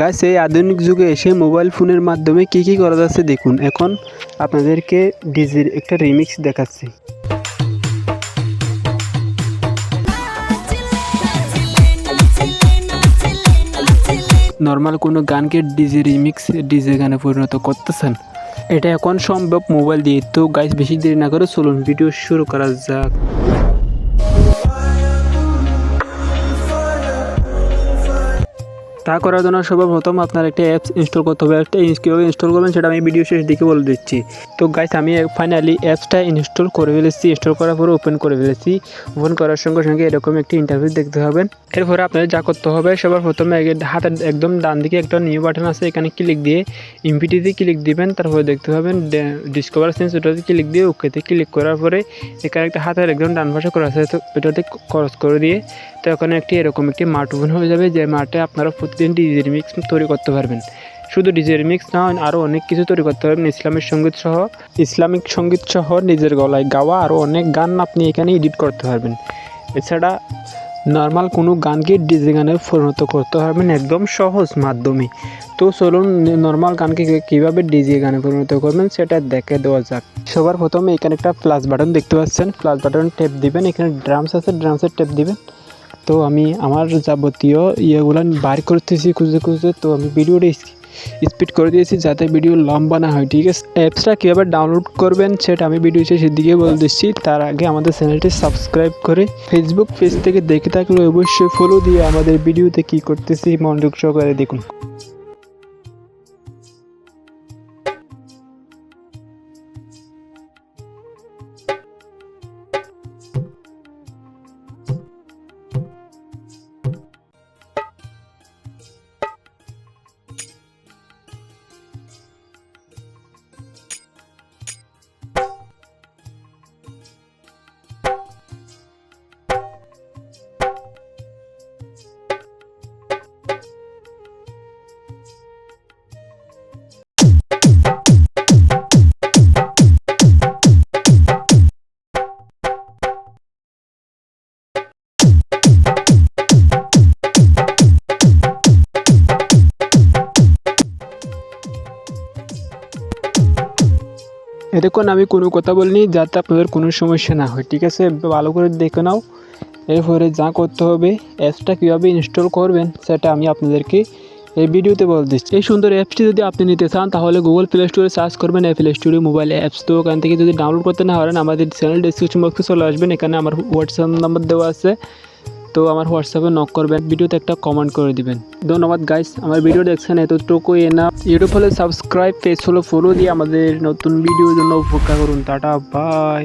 Guys এই আধুনিক যুগে এসে মোবাইল ফোনের মাধ্যমে কি কি করা যাচ্ছে দেখুন। এখন আপনাদেরকে ডিজির একটা রিমিক্স দেখাচ্ছি। নর্মাল কোনো গানকে ডিজে রিমিক্স ডিজে গানে পরিণত করতেছেন। এটা এখন সম্ভব মোবাইল দিয়ে। তো গাইস বেশি দেরি না করে চলুন ভিডিও শুরু করা যাক। তা করার জন্য সর্বপ্রথম আপনার একটা অ্যাপস ইনস্টল করতে হবে। একটা কীভাবে ইনস্টল করবেন সেটা আমি ভিডিও শেষ দিকে বলে দিচ্ছি। তো গাইস আমি ফাইনালি অ্যাপসটা ইনস্টল করে ফেলেছি। ইনস্টল করার পরে ওপেন করে ফেলেছি। ওপেন করার সঙ্গে সঙ্গে এরকম একটি ইন্টারভিউ দেখতে হবেন এরপরে আপনাদের যা করতে হবে সবার প্রথমে হাতের একদম ডান দিকে একটা নিউ বাটন আছে। এখানে ক্লিক দিয়ে ইমপিটিতে ক্লিক দিবেন। তারপরে দেখতে পাবেন ডিসকভার সেন্স ওটাতে ক্লিক দিয়ে ওকেতে ক্লিক করার পরে এখানে একটা হাতের একদম ডান পাশে করা আছে। তো এটাতে ক্রস করে দিয়ে তো ওখানে একটি এরকম একটি মাঠ ওপেন হয়ে যাবে। যে মাঠে আপনারা প্রতিদিন ডিজে রিমিক্স তৈরি করতে পারবেন। শুধু ডিজে রিমিক্স না হয় আরও অনেক কিছু তৈরি করতে পারবেন। ইসলামিক সংগীত সহ, ইসলামিক সংগীত সহ নিজের গলায় গাওয়া আরও অনেক গান আপনি এখানে এডিট করতে পারবেন। এছাড়া নর্মাল কোনো গানকে ডিজে গানে পরিণত করতে পারবেন একদম সহজ মাধ্যমে। তো চলুন নর্মাল গানকে কীভাবে ডিজে গানে পরিণত করবেন সেটা দেখে দেওয়া যাক। সবার প্রথমে এখানে একটা প্লাস বাটন দেখতে পাচ্ছেন। প্লাস বাটন টেপ দিবেন। এখানে ড্রামস আছে ড্রামসের টেপ দিবেন। তো আমি আমার যাবতীয় ইয়েগুলো বার করতেছি খুঁজতে খুঁজতে, তো আমি ভিডিওটা স্পিড করে দিয়েছি যাতে ভিডিও লম্বা না হয়, ঠিক আছে? অ্যাপসটা কীভাবে ডাউনলোড করবেন সেটা আমি ভিডিও শেষের দিকে বলে দিচ্ছি। তার আগে আমাদের চ্যানেলটি সাবস্ক্রাইব করে ফেসবুক পেজ থেকে দেখে থাকলে অবশ্যই ফলো দিয়ে আমাদের ভিডিওতে কী করতেছি মনোযোগ সহকারে দেখুন। এতক্ষণ আমি কোনো কথা বলিনি, যাতে আপনাদের কোনো সমস্যা না হয়, ঠিক আছে? ভালো করে দেখে নাও। এরপরে যা করতে হবে, অ্যাপসটা কীভাবে ইনস্টল করবেন, সেটা আমি আপনাদেরকে এই ভিডিওতে বলে দিচ্ছি। এই সুন্দর অ্যাপসটি যদি আপনি নিতে চান, তাহলে গুগল প্লে স্টোরে সার্চ করবেন প্লে স্টোরে মোবাইল অ্যাপস তো ওখান থেকে যদি ডাউনলোড করতে না পারেন, আমাদের চ্যানেল ডিসক্রিপশন বক্সে চলে আসবেন, এখানে আমার হোয়াটসঅ্যাপ নাম্বার দেওয়া আছে। তো আমার হোয়াটসঅ্যাপে নক করবেন, ভিডিওতে একটা কমেন্ট করে দিবেন। ধন্যবাদ গাইস আমার ভিডিও দেখছেন, এতটুকুই এনা ইউটিউব হলে সাবস্ক্রাইব পেজ হলো ফলো দিয়ে আমাদের নতুন ভিডিওর জন্য উপেক্ষা করুন। Tata bye